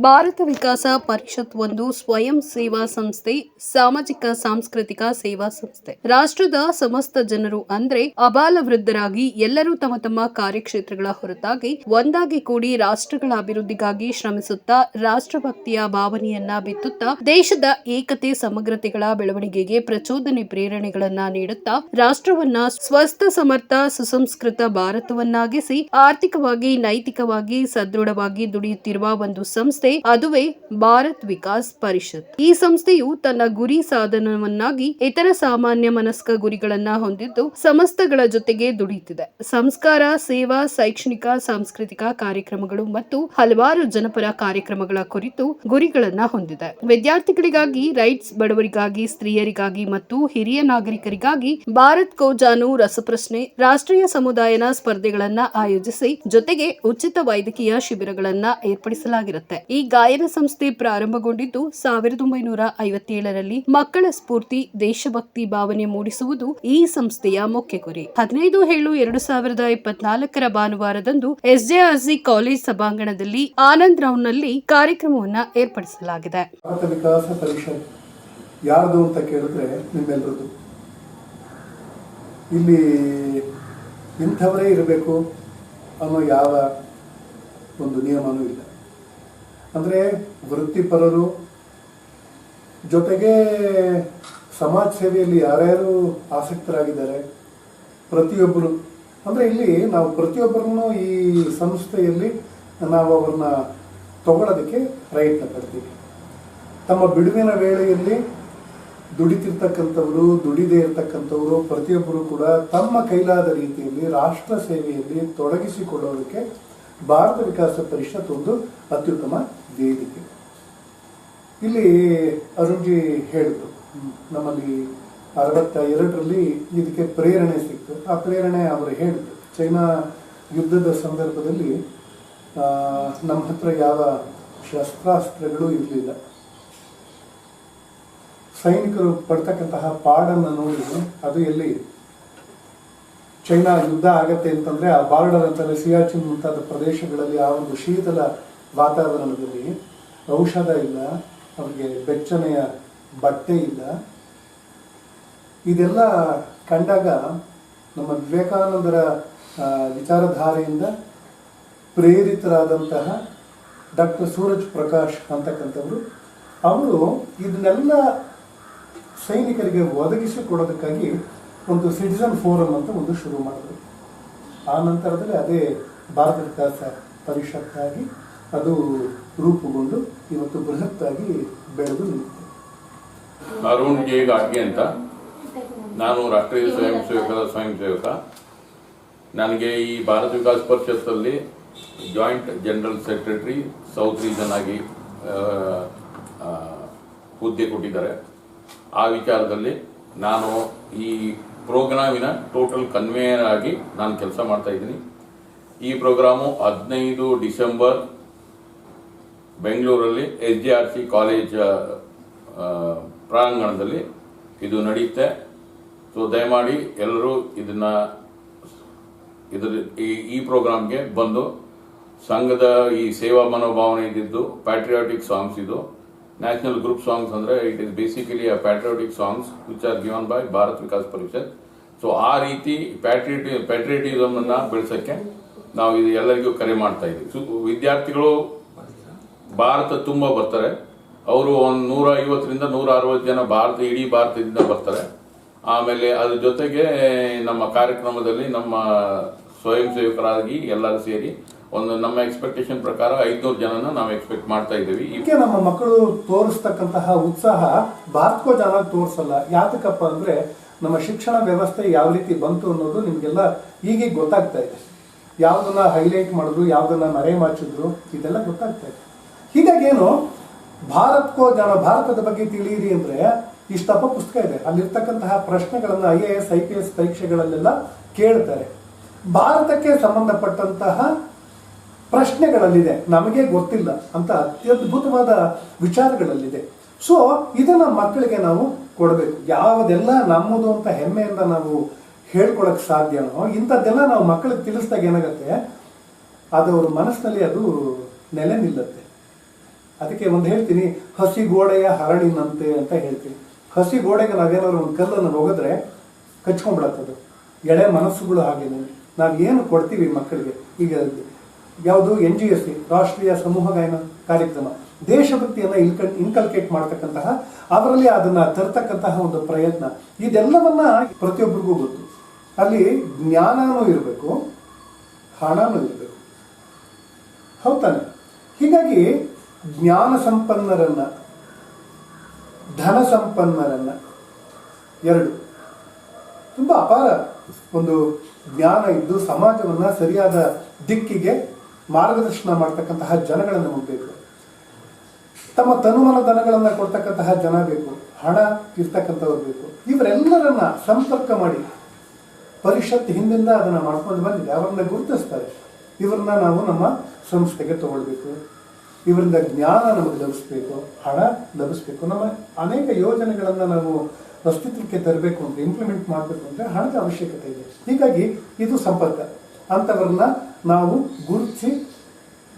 ಭಾರತ ವಿಕಾಸ ಪರಿಷತ್ ಒಂದು ಸ್ವಯಂ ಸೇವಾ ಸಂಸ್ಥೆ, ಸಾಮಾಜಿಕ ಸಾಂಸ್ಕೃತಿಕ ಸೇವಾ ಸಂಸ್ಥೆ. ರಾಷ್ಟ್ರದ ಸಮಸ್ತ ಜನರು ಅಂದ್ರೆ ಅಬಾಲ ವೃದ್ಧರಾಗಿ ಎಲ್ಲರೂ ತಮ್ಮ ತಮ್ಮ ಕಾರ್ಯಕ್ಷೇತ್ರಗಳ ಹೊರತಾಗಿ ಒಂದಾಗಿ ಕೂಡಿ ರಾಷ್ಟ್ರಗಳ ಅಭಿವೃದ್ಧಿಗಾಗಿ ಶ್ರಮಿಸುತ್ತಾ ರಾಷ್ಟ್ರಭಕ್ತಿಯ ಭಾವನೆಯನ್ನ ಬಿತ್ತುತ್ತಾ ದೇಶದ ಏಕತೆ, ಸಮಗ್ರತೆಗಳ ಬೆಳವಣಿಗೆಗೆ ಪ್ರಚೋದನೆ ಪ್ರೇರಣೆಗಳನ್ನ ನೀಡುತ್ತಾ ರಾಷ್ಟ್ರವನ್ನ ಸ್ವಸ್ಥ, ಸಮರ್ಥ, ಸುಸಂಸ್ಕೃತ ಭಾರತವನ್ನಾಗಿಸಿ ಆರ್ಥಿಕವಾಗಿ, ನೈತಿಕವಾಗಿ ಸದೃಢವಾಗಿ ದುಡಿಯುತ್ತಿರುವ ಒಂದು ಸಂಸ್ಥೆ ಅದುವೇ ಭಾರತ್ ವಿಕಾಸ್ ಪರಿಷತ್. ಈ ಸಂಸ್ಥೆಯು ತನ್ನ ಗುರಿ ಸಾಧನವನ್ನಾಗಿ ಇತರ ಸಾಮಾನ್ಯ ಮನಸ್ಕ ಗುರಿಗಳನ್ನ ಹೊಂದಿದ್ದು ಸಮಸ್ತಗಳ ಜೊತೆಗೆ ದುಡಿಯುತ್ತಿದೆ. ಸಂಸ್ಕಾರ, ಸೇವಾ, ಶೈಕ್ಷಣಿಕ, ಸಾಂಸ್ಕೃತಿಕ ಕಾರ್ಯಕ್ರಮಗಳು ಮತ್ತು ಹಲವಾರು ಜನಪರ ಕಾರ್ಯಕ್ರಮಗಳ ಕುರಿತು ಗುರಿಗಳನ್ನ ಹೊಂದಿದೆ. ವಿದ್ಯಾರ್ಥಿಗಳಿಗಾಗಿ, ರೈಟ್ಸ್ ಬಡವರಿಗಾಗಿ, ಸ್ತ್ರೀಯರಿಗಾಗಿ ಮತ್ತು ಹಿರಿಯ ನಾಗರಿಕರಿಗಾಗಿ ಭಾರತ್ ಕೋಜಾನು ರಸಪ್ರಶ್ನೆ, ರಾಷ್ಟ್ರೀಯ ಸಮುದಾಯನ ಸ್ಪರ್ಧೆಗಳನ್ನ ಆಯೋಜಿಸಿ ಜೊತೆಗೆ ಉಚಿತ ವೈದ್ಯಕೀಯ ಶಿಬಿರಗಳನ್ನ ಏರ್ಪಡಿಸಲಾಗಿರುತ್ತೆ. ಈ ಗಾಯನ ಸಂಸ್ಥೆ ಪ್ರಾರಂಭಗೊಂಡಿದ್ದು ಸಾವಿರದ ಒಂಬೈನೂರ ಐವತ್ತೇಳರಲ್ಲಿ ಮಕ್ಕಳ ಸ್ಫೂರ್ತಿ, ದೇಶಭಕ್ತಿ ಭಾವನೆ ಮೂಡಿಸುವುದು ಈ ಸಂಸ್ಥೆಯ ಮುಖ್ಯ ಗುರಿ. ಹದಿನೈದು ಏಳು ಎರಡು ಸಾವಿರದ ಇಪ್ಪತ್ನಾಲ್ಕರ ಭಾನುವಾರದಂದು ಎಸ್ಜೆಆರ್ಸಿ ಕಾಲೇಜ್ ಸಭಾಂಗಣದಲ್ಲಿ ಆನಂದ್ನಲ್ಲಿ ಕಾರ್ಯಕ್ರಮವನ್ನು ಏರ್ಪಡಿಸಲಾಗಿದೆ. ಯಾರ್ದು ಅಂತ ಕೇಳಿದ್ರೆ ನಿಮ್ಮೆಲ್ಲರದು ಇಲ್ಲಿ ಇಂಥವರೇ ಇರಬೇಕು ಅನ್ನೋ ಯಾವ ಒಂದು ನಿಯಮನೂ ಇಲ್ಲ. ಅಂದರೆ ವೃತ್ತಿಪರರು ಜೊತೆಗೆ ಸಮಾಜ ಸೇವೆಯಲ್ಲಿ ಯಾರ್ಯಾರು ಆಸಕ್ತರಾಗಿದ್ದಾರೆ, ಪ್ರತಿಯೊಬ್ಬರು. ಅಂದರೆ ಇಲ್ಲಿ ನಾವು ಪ್ರತಿಯೊಬ್ಬರನ್ನು ಈ ಸಂಸ್ಥೆಯಲ್ಲಿ ನಾವು ಅವ್ರನ್ನ ತಗೊಳ್ಳೋದಕ್ಕೆ ಪ್ರಯತ್ನ ಪಡ್ತೀವಿ. ತಮ್ಮ ಬಿಡುವಿನ ವೇಳೆಯಲ್ಲಿ ದುಡಿತಿರ್ತಕ್ಕಂಥವರು, ದುಡಿದೇ ಇರ್ತಕ್ಕಂಥವರು, ಪ್ರತಿಯೊಬ್ಬರು ಕೂಡ ತಮ್ಮ ಕೈಲಾದ ರೀತಿಯಲ್ಲಿ ರಾಷ್ಟ್ರ ಸೇವೆಯಲ್ಲಿ ತೊಡಗಿಸಿಕೊಳ್ಳೋದಕ್ಕೆ ಭಾರತ ವಿಕಾಸ ಪರಿಷತ್ ಒಂದು ಅತ್ಯುತ್ತಮ ವೇದಿಕೆ ಇಲ್ಲಿ ಅರುಣ್ಜಿ ಹೇಳಿದ್ರು, ನಮ್ಮಲ್ಲಿ ಅರವತ್ತ ಎರಡರಲ್ಲಿ ಇದಕ್ಕೆ ಪ್ರೇರಣೆ ಸಿಕ್ತು. ಆ ಪ್ರೇರಣೆ ಅವರು ಹೇಳಿದ್ರು, ಚೈನಾ ಯುದ್ಧದ ಸಂದರ್ಭದಲ್ಲಿ ನಮ್ಮ ಹತ್ರ ಯಾವ ಶಸ್ತ್ರಾಸ್ತ್ರಗಳು ಇರಲಿಲ್ಲ. ಸೈನಿಕರು ಪಡ್ತಕ್ಕಂತಹ ಪಾಡನ್ನು ನೋಡಿದ್ರು, ಅದು ಎಲ್ಲಿ? ಚೈನಾ ಯುದ್ಧ ಆಗತ್ತೆ ಅಂತಂದ್ರೆ ಆ ಬಾರ್ಡರ್ ಅಂತಲೇ ಸಿಯಾಚಿನ್ ಮುಂತಾದ ಪ್ರದೇಶಗಳಲ್ಲಿ ಆ ಒಂದು ಶೀತಲ ವಾತಾವರಣದಲ್ಲಿ ಔಷಧ ಇಲ್ಲ, ಅವರಿಗೆ ಬೆಚ್ಚನೆಯ ಬಟ್ಟೆ ಇಲ್ಲ. ಇದೆಲ್ಲ ಕಂಡಾಗ ನಮ್ಮ ವಿವೇಕಾನಂದರ ವಿಚಾರಧಾರೆಯಿಂದ ಪ್ರೇರಿತರಾದಂತಹ ಡಾಕ್ಟರ್ ಸೂರಜ್ ಪ್ರಕಾಶ್ ಅಂತಕ್ಕಂಥವರು, ಅವರು ಇದನ್ನೆಲ್ಲ ಸೈನಿಕರಿಗೆ ಒದಗಿಸಿಕೊಡೋದಕ್ಕಾಗಿ ಒಂದು ಸಿಟಿಸನ್ ಫೋರಮ್ ಅಂತ ಒಂದು ಶುರು ಮಾಡಿದ್ರು. ಆ ನಂತರದಲ್ಲಿ ಅದೇ ಭಾರತ ವಿಕಾಸ ಪರಿಷತ್ತಾಗಿ ಅದು ರೂಪುಗೊಂಡು ಇವತ್ತು ಬೃಹತ್ತಾಗಿ ಬೆಳೆದು ನಿಂತಿದೆ. ಅರುಣ್ ಜೆ ಗಾಡ್ಗೆ ಅಂತ. ನಾನು ರಾಷ್ಟ್ರೀಯ ಸ್ವಯಂ ಸೇವಕರ ಸ್ವಯಂ ಸೇವಕ. ನನಗೆ ಈ Bharat Vikas ಪರಿಷತ್ತಲ್ಲಿ joint general secretary south region ಆಗಿ ಹುದ್ದೆ ಕೊಟ್ಟಿದ್ದಾರೆ. ಆ ವಿಚಾರದಲ್ಲಿ ನಾನು ಈ ಪ್ರೋಗ್ರಾಮಿನ ಟೋಟಲ್ ಕನ್ವೇಯರ್ ಆಗಿ ನಾನು ಕೆಲಸ ಮಾಡ್ತಾ ಇದ್ದೀನಿ. ಈ ಪ್ರೋಗ್ರಾಮು ಹದಿನೈದು ಡಿಸೆಂಬರ್ ಬೆಂಗಳೂರಲ್ಲಿ S G R C college ಪ್ರಾಂಗಣದಲ್ಲಿ ಇದು ನಡೆಯುತ್ತೆ. ಸೊ ದಯಮಾಡಿ ಎಲ್ಲರೂ ಇದನ್ನ ಇದರ ಈ- ಪ್ರೋಗ್ರಾಮ್ಗೆ ಬಂದು ಸಂಘದ ಈ ಸೇವಾ ಮನೋಭಾವನೆ ಇದ್ದಿದ್ದು ಪ್ಯಾಟ್ರಿಯಾಟಿಕ್ ಸಾಂಗ್ಸ್ ಇದು. ನ್ಯಾಷನಲ್ ಗ್ರೂಪ್ ಸಾಂಗ್ಸ್ ಅಂದ್ರೆ it is basically a patriotic songs which are given by Bharat Vikas Parishad so ಆ ರೀತಿ ಪ್ಯಾಟ್ರಿಯಟಿ ಪ್ಯಾಟ್ರಿಯಟಿಸಮ್ ಅನ್ನ ಬೆಳೆಸಕ್ಕೆ ನಾವು ಇದು ಎಲ್ಲರಿಗೂ ಕರೆ ಮಾಡ್ತಾ ಇದ್ದೀವಿ. ವಿದ್ಯಾರ್ಥಿಗಳು ಭಾರತ ತುಂಬ ಬರ್ತಾರೆ. ಅವರು ಒಂದು ನೂರ ಐವತ್ತರಿಂದ ನೂರ ಅರವತ್ತು ಜನ ಭಾರತ, ಇಡೀ ಭಾರತದಿಂದ ಬರ್ತಾರೆ. ಆಮೇಲೆ ಅದ್ರ ಜೊತೆಗೆ ನಮ್ಮ ಕಾರ್ಯಕ್ರಮದಲ್ಲಿ ನಮ್ಮ ಸ್ವಯಂ ಸೇವಕರಾಗಿ ಎಲ್ಲರೂ ಸೇರಿ ಒಂದು ನಮ್ಮ ಎಕ್ಸ್ಪೆಕ್ಟೇಷನ್ ಪ್ರಕಾರ ಐದ್ನೂರು ಜನನ ನಾವು ಎಕ್ಸ್ಪೆಕ್ಟ್ ಮಾಡ್ತಾ ಇದ್ದೀವಿ. ಇದಕ್ಕೆ ನಮ್ಮ ಮಕ್ಕಳು ತೋರಿಸ್ತಕ್ಕಂತಹ ಉತ್ಸಾಹ ಭಾರತಕ್ಕೂ ಜನ ತೋರಿಸಲ್ಲ. ಯಾತಕ್ಕಪ್ಪ ಅಂದ್ರೆ ನಮ್ಮ ಶಿಕ್ಷಣ ವ್ಯವಸ್ಥೆ ಯಾವ ರೀತಿ ಬಂತು ಅನ್ನೋದು ನಿಮ್ಗೆಲ್ಲ ಈಗೀಗ ಗೊತ್ತಾಗ್ತಾ ಇದೆ. ಯಾವ್ದನ್ನ ಹೈಲೈಟ್ ಮಾಡಿದ್ರು, ಯಾವ್ದನ್ನ ಮರೆ ಮಾಚಿದ್ರು ಇದೆಲ್ಲ ಗೊತ್ತಾಗ್ತಾ ಇದೆ. ಹೀಗಾಗಿ ಏನು? ಭಾರತ್ಕೋ ಜನ, ಭಾರತದ ಬಗ್ಗೆ ತಿಳಿಯಿರಿ ಅಂದ್ರೆ ಇಷ್ಟಪ್ಪ ಪುಸ್ತಕ ಇದೆ. ಅಲ್ಲಿರ್ತಕ್ಕಂತಹ ಪ್ರಶ್ನೆಗಳನ್ನು I A S, I P S ಪರೀಕ್ಷೆಗಳಲ್ಲೆಲ್ಲ ಕೇಳ್ತಾರೆ. ಭಾರತಕ್ಕೆ ಸಂಬಂಧಪಟ್ಟಂತಹ ಪ್ರಶ್ನೆಗಳಲ್ಲಿದೆ. ನಮಗೆ ಗೊತ್ತಿಲ್ಲ ಅಂತ ಅತ್ಯದ್ಭುತವಾದ ವಿಚಾರಗಳಲ್ಲಿದೆ. ಸೊ ಇದನ್ನ ಮಕ್ಕಳಿಗೆ ನಾವು ಕೊಡಬೇಕು. ಯಾವುದೆಲ್ಲ ನಮ್ಮದು ಅಂತ ಹೆಮ್ಮೆಯಿಂದ ನಾವು ಹೇಳ್ಕೊಳಕ್ ಸಾಧ್ಯನೋ, ಇಂಥದ್ದೆಲ್ಲ ನಾವು ಮಕ್ಕಳಿಗೆ ತಿಳಿಸಿದಾಗ ಏನಾಗುತ್ತೆ? ಅದು ಅವ್ರ ಮನಸ್ಸಿನಲ್ಲಿ ಅದು ನೆಲೆ ನಿಲ್ಲುತ್ತೆ. ಅದಕ್ಕೆ ಒಂದು ಹೇಳ್ತೀನಿ, ಹಸಿ ಗೋಡೆಯ ಹರಳಿನಂತೆ ಅಂತ ಹೇಳ್ತೀನಿ. ಹಸಿ ಗೋಡೆಗೆ ನಾವೇನಾದ್ರು ಒಂದು ಕಲ್ಲನ್ನು ಹೋಗಿದ್ರೆ ಕಚ್ಕೊಂಡ್ಬಿಡತ್ತದು. ಎಳೆ ಮನಸ್ಸುಗಳು ಹಾಗೇನೆ. ನಾವು ಏನು ಕೊಡ್ತೀವಿ ಮಕ್ಕಳಿಗೆ? ಈಗ ಯಾವುದು ಎನ್ ಜಿ ಎಸ್ ಸಿ, ರಾಷ್ಟ್ರೀಯ ಸಮೂಹ ಗಾಯನ ಕಾರ್ಯಕ್ರಮ. ದೇಶಭಕ್ತಿಯನ್ನ ಇನ್ಕಲ್, ಇನ್ಕಲ್ಕೇಟ್ ಮಾಡ್ತಕ್ಕಂತಹ, ಅದರಲ್ಲಿ ಅದನ್ನ ತರ್ತಕ್ಕಂತಹ ಒಂದು ಪ್ರಯತ್ನ. ಇದೆಲ್ಲವನ್ನ ಪ್ರತಿಯೊಬ್ಬರಿಗೂ ಗೊತ್ತು. ಅಲ್ಲಿ ಜ್ಞಾನನೂ ಇರಬೇಕು, ಹಣನೂ ಇರಬೇಕು. ಹೌದಾನೆ ಹೀಗಾಗಿ ಜ್ಞಾನ ಸಂಪನ್ನರನ್ನ, ಧನ ಸಂಪನ್ನರನ್ನ ಎರಡು. ತುಂಬಾ ಅಪಾರ ಒಂದು ಜ್ಞಾನ ಇದ್ದು ಸಮಾಜವನ್ನ ಸರಿಯಾದ ದಿಕ್ಕಿಗೆ ಮಾರ್ಗದರ್ಶನ ಮಾಡ್ತಕ್ಕಂತಹ ಜನಗಳನ್ನು ಹೋಗಬೇಕು ತಮ್ಮ ತನುಮನ ದನಗಳನ್ನ ಕೊಡ್ತಕ್ಕಂತಹ ಜನ ಬೇಕು, ಹಣ ಇರ್ತಕ್ಕಂಥವ್ರು ಬೇಕು. ಇವರೆಲ್ಲರನ್ನ ಸಂಪರ್ಕ ಮಾಡಿ ಪರಿಷತ್ ಹಿಂದಿಂದ ಅದನ್ನ ಮಾಡ್ಕೊಂಡು ಬಂದಿದೆ. ಅವರನ್ನ ಗುರುತಿಸ್ತಾರೆ. ಇವರನ್ನ ನಾವು ನಮ್ಮ ಸಂಸ್ಥೆಗೆ ತಗೊಳ್ಬೇಕು. ಇವರಿಂದ ಜ್ಞಾನ ನಮಗೆ ಲಭಿಸ್ಬೇಕು, ಹಣ ಲಭಿಸ್ಬೇಕು. ನಮ್ಮ ಅನೇಕ ಯೋಜನೆಗಳನ್ನು ನಾವು ಅಸ್ತಿತ್ವಕ್ಕೆ ತರಬೇಕು ಅಂತ ಇಂಪ್ಲಿಮೆಂಟ್ ಮಾಡಬೇಕು ಅಂದರೆ ಹಣದ ಅವಶ್ಯಕತೆ ಇದೆ. ಹೀಗಾಗಿ ಇದು ಸಂಪರ್ಕ. ಅಂಥವ್ರನ್ನ ನಾವು ಗುರುತಿಸಿ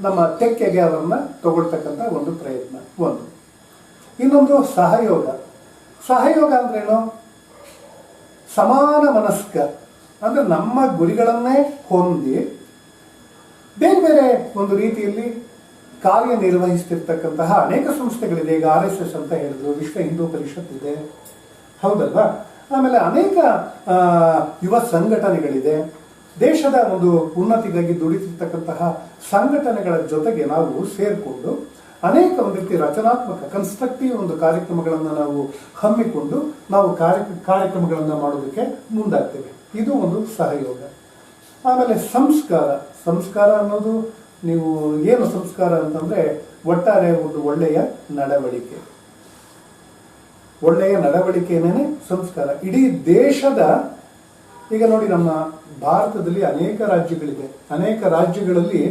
ನಮ್ಮ ತೆಕ್ಕೆಗೆ ಅವರನ್ನ ತಗೊಳ್ತಕ್ಕಂಥ ಒಂದು ಪ್ರಯತ್ನ. ಒಂದು. ಇನ್ನೊಂದು ಸಹಯೋಗ. ಸಹಯೋಗ ಅಂದ್ರೇನು ಸಮಾನ ಮನಸ್ಕ. ಅಂದ್ರೆ ನಮ್ಮ ಗುರಿಗಳನ್ನೇ ಹೊಂದಿ ಬೇರೆ ಬೇರೆ ಒಂದು ರೀತಿಯಲ್ಲಿ ಕಾರ್ಯನಿರ್ವಹಿಸ್ತಿರ್ತಕ್ಕಂತಹ ಅನೇಕ ಸಂಸ್ಥೆಗಳಿದೆ. ಈಗ ಆರ್ ಎಸ್ ಎಸ್ ಅಂತ ಹೇಳಿದ್ರು, ವಿಶ್ವ ಹಿಂದೂ ಪರಿಷತ್ ಇದೆ. ಹೌದಲ್ವಾ? ಆಮೇಲೆ ಅನೇಕ ಯುವ ಸಂಘಟನೆಗಳಿದೆ. ದೇಶದ ಒಂದು ಉನ್ನತಿಗಾಗಿ ದುಡಿತಿರ್ತಕ್ಕಂತಹ ಸಂಘಟನೆಗಳ ಜೊತೆಗೆ ನಾವು ಸೇರಿಕೊಂಡು ಅನೇಕ ಒಂದು ರೀತಿ ರಚನಾತ್ಮಕ ಕನ್ಸ್ಟ್ರಕ್ಟಿವ್ ಒಂದು ಕಾರ್ಯಕ್ರಮಗಳನ್ನು ನಾವು ಹಮ್ಮಿಕೊಂಡು ನಾವು ಕಾರ್ಯ, ಕಾರ್ಯಕ್ರಮಗಳನ್ನು ಮಾಡೋದಕ್ಕೆ ಮುಂದಾಗ್ತೇವೆ. ಇದು ಒಂದು ಸಹಯೋಗ. ಆಮೇಲೆ ಸಂಸ್ಕಾರ. ಸಂಸ್ಕಾರ ಅನ್ನೋದು ನೀವು ಏನು ಸಂಸ್ಕಾರ ಅಂತಂದ್ರೆ ಒಟ್ಟಾರೆ ಒಂದು ಒಳ್ಳೆಯ ನಡವಳಿಕೆ. ಒಳ್ಳೆಯ ನಡವಳಿಕೆನೇ ಸಂಸ್ಕಾರ. ಇಡೀ ದೇಶದ, ಈಗ ನೋಡಿ ನಮ್ಮ ಭಾರತದಲ್ಲಿ ಅನೇಕ ರಾಜ್ಯಗಳಿದೆ. ಅನೇಕ ರಾಜ್ಯಗಳಲ್ಲಿ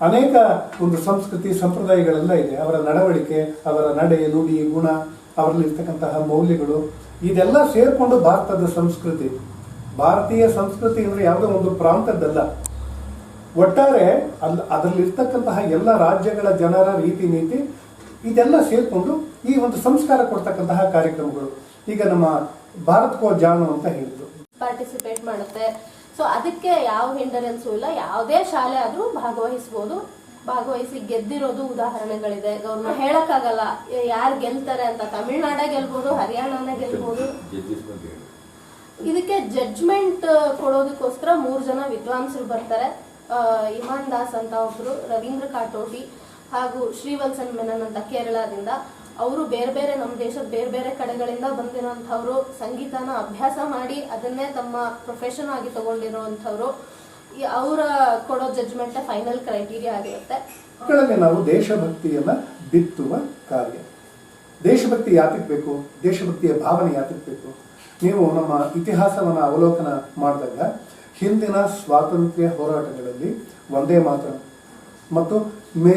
ಅನೇಕ ಒಂದು ಸಂಸ್ಕೃತಿ, ಸಂಪ್ರದಾಯಗಳೆಲ್ಲ ಇದೆ. ಅವರ ನಡವಳಿಕೆ, ಅವರ ನಡೆ, ನುಡಿ, ಗುಣ, ಅವರಲ್ಲಿರ್ತಕ್ಕಂತಹ ಮೌಲ್ಯಗಳು, ಇದೆಲ್ಲ ಸೇರಿಕೊಂಡು ಭಾರತದ ಸಂಸ್ಕೃತಿ. ಭಾರತೀಯ ಸಂಸ್ಕೃತಿ ಅಂದ್ರೆ ಯಾವುದೋ ಒಂದು ಪ್ರಾಂತದ್ದಲ್ಲ. ಒಟ್ಟಾರೆ ಅಲ್ಲ ಅದರಲ್ಲಿರ್ತಕ್ಕಂತಹ ಎಲ್ಲ ರಾಜ್ಯಗಳ ಜನರ ರೀತಿ ನೀತಿ ಇದೆಲ್ಲ ಸೇರಿಕೊಂಡು ಈ ಒಂದು ಸಂಸ್ಕಾರ ಕೊಡ್ತಕ್ಕಂತಹ ಕಾರ್ಯಕ್ರಮಗಳು. ಈಗ ನಮ್ಮ ಭಾರತ್ ಕೋ ಜಾನು ಅಂತ ಹೇಳಿದ್ರು. ಪಾರ್ಟಿಸಿಪೇಟ್ ಮಾಡುತ್ತೆ. ಸೊ ಅದಕ್ಕೆ ಯಾವ ಹಿಂಡರೆನ್ಸು ಇಲ್ಲ. ಯಾವುದೇ ಶಾಲೆ ಆದ್ರೂ ಭಾಗವಹಿಸಬಹುದು ಭಾಗವಹಿಸಿ ಗೆದ್ದಿರೋದು ಉದಾಹರಣೆಗಳಿದೆ. ಗೌರ್ಮೆಂಟ್ ಹೇಳಕ್ಕಾಗಲ್ಲ. ಯಾರು ಗೆಲ್ತಾರೆ ಅಂತ. ತಮಿಳ್ನಾಡ ಗೆಲ್ಬಹುದು ಹರಿಯಾಣನ ಗೆಲ್ಬಹುದು ಇದಕ್ಕೆ ಜಡ್ಜ್ಮೆಂಟ್ ಕೊಡೋದಕ್ಕೋಸ್ಕರ ಮೂರು ಜನ ವಿದ್ವಾಂಸರು ಬರ್ತಾರೆ. ಇಮಾನ್ ದಾಸ್ ಅಂತ ಒಬ್ರು, ರವೀಂದ್ರ ಕಾಟೋಟಿ ಹಾಗೂ ಶ್ರೀವಲ್ಸನ್ ಮೆನನ್ ಅಂತ ಕೇರಳದಿಂದ. ಅವರು ಬೇರೆ ಬೇರೆ ನಮ್ಮ ದೇಶದ ಬೇರೆ ಬೇರೆ ಕಡೆಗಳಿಂದ ಬಂದಿರೋಂಥವ್ರು ಸಂಗೀತನ ಅಭ್ಯಾಸ ಮಾಡಿ ಅದನ್ನೇ ತಮ್ಮ ಪ್ರೊಫೆಷನ್ ಆಗಿ ತಗೊಂಡಿರೋಂಥವ್ರು ಅವರ ಕೊಡೋ ಜಡ್ಜ್ಮೆಂಟ್ ಫೈನಲ್ ಕ್ರೈಟೀರಿಯಾ ಆಗಿರುತ್ತೆ. ಮಕ್ಕಳಲ್ಲಿ ನಾವು ದೇಶಭಕ್ತಿಯನ್ನ ಬಿತ್ತುವ ಕಾರ್ಯ. ದೇಶಭಕ್ತಿ ಯಾತಕ್ಕೆ ಬೇಕು? ದೇಶಭಕ್ತಿಯ ಭಾವನೆ ಯಾತಕ್ಕೆ ಬೇಕು? ನೀವು ನಮ್ಮ ಇತಿಹಾಸವನ್ನ ಅವಲೋಕನ ಮಾಡಿದಾಗ ಹಿಂದಿನ ಸ್ವಾತಂತ್ರ್ಯ ಹೋರಾಟಗಳಲ್ಲಿ ಒಂದೇ ಮಾತ್ರ. ಮತ್ತು ಮೇ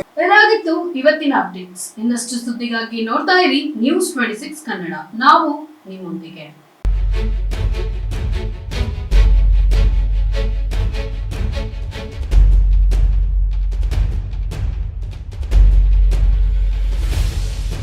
ಇವತ್ತಿನ ಅಪ್ಡೇಟ್ಸ್. ಇನ್ನಷ್ಟು ಸುದ್ದಿಗಾಗಿ ನೋಡ್ತಾ ಇರಿ ನ್ಯೂಸ್ ಟ್ವೆಂಟಿ ಸಿಕ್ಸ್ ಕನ್ನಡ. ನಾವು ನಿಮ್ಮೊಂದಿಗೆ.